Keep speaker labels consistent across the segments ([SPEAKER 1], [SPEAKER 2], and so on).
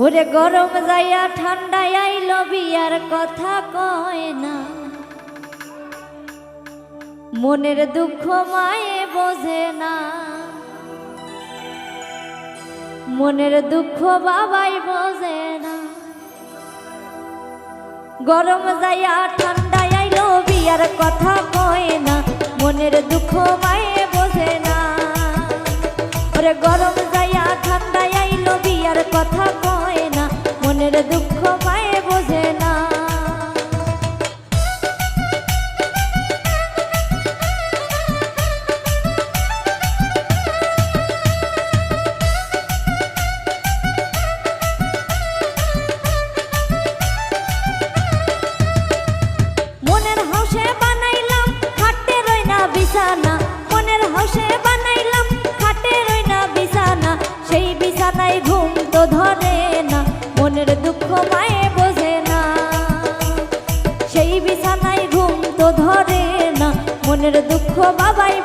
[SPEAKER 1] ওরে গরম যাইয়া ঠান্ডায় আইল বিয়ার কথা কয় না। মনের দুঃখ মায়ে বোঝে না। মনের দুঃখ বাবাই বোঝে না। গরম যাইয়া ঠান্ডায় আইল বিয়ার কথা কয় না। মনের দুঃখ মায়ে বোঝে না। ওরে গরম যাইয়া ঠান্ডায় আইল বিয়ার কথা হাউসে বানাইলাম, খাটে রই না বিছানা। সেই বিছানায় ঘুম তো ধরে না, মনের দুঃখ মায়ে বোঝে না। সেই বিছানায় ঘুম তো ধরে না, মনের দুঃখ বাবাই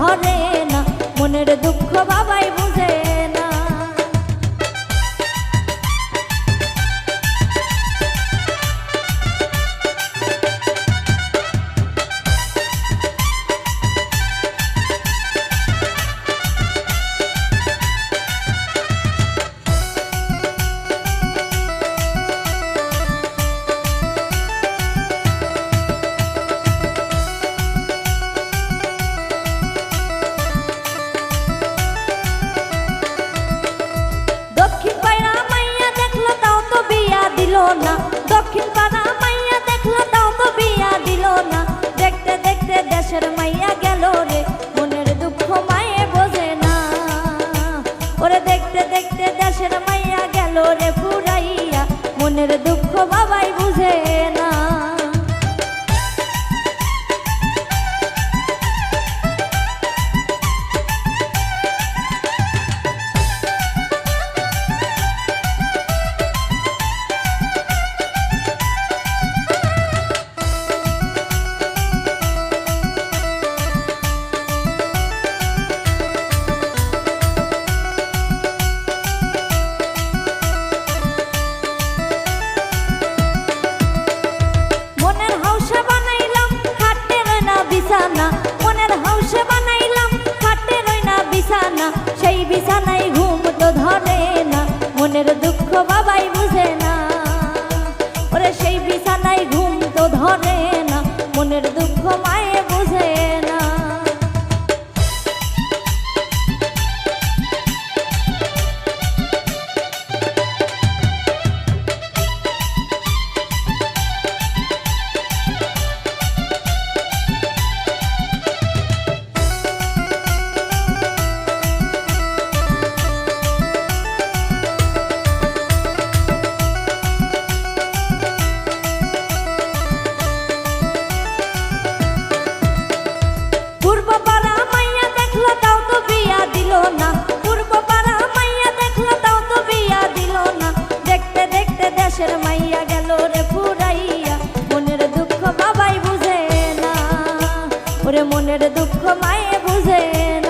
[SPEAKER 1] ধরে না। মনের দুঃখ বাবাই বুঝে গেল রে, মনের দুঃখ মায়ে বোঝে না। ওরে দেখতে দেখতে দেশের মাইয়া গেল রে, ফুরাইয়া, মনের দুঃখ বাবাই বুঝে না। ওরে সেই বিছানায় ঘুম তো ধরে না। মনের দুঃখ মনের দুঃখ মায়ে বুঝে না।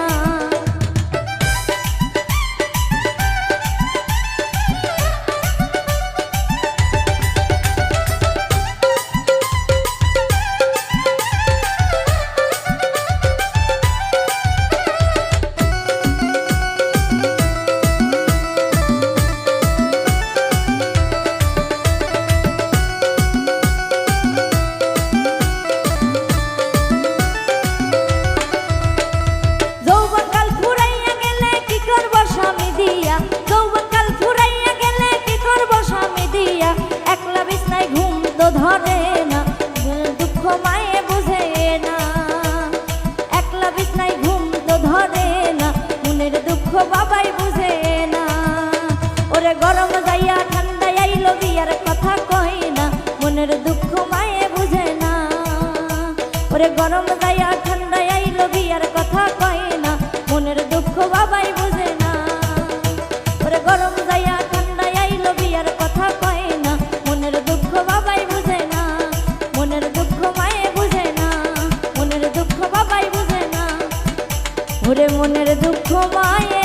[SPEAKER 1] গরম যাইয়া আইলো বিয়ার কথা কই না, মনের দুঃখ মায়ে বুঝে না। ওরে গরম যাইয়া ঠান্ডা আইলো বিয়ার কথা কই না, মনের দুঃখ বাবাই বুঝে না। ওরে গরম যাইয়া ঠান্ডা আইলো বিয়ার কথা কই না, মনের দুঃখ বাবাই বুঝে না। মনের দুঃখ মায়ে বুঝে না, মনের দুঃখ বাবাই বুঝে না। ওরে মনের দুঃখ মায়ে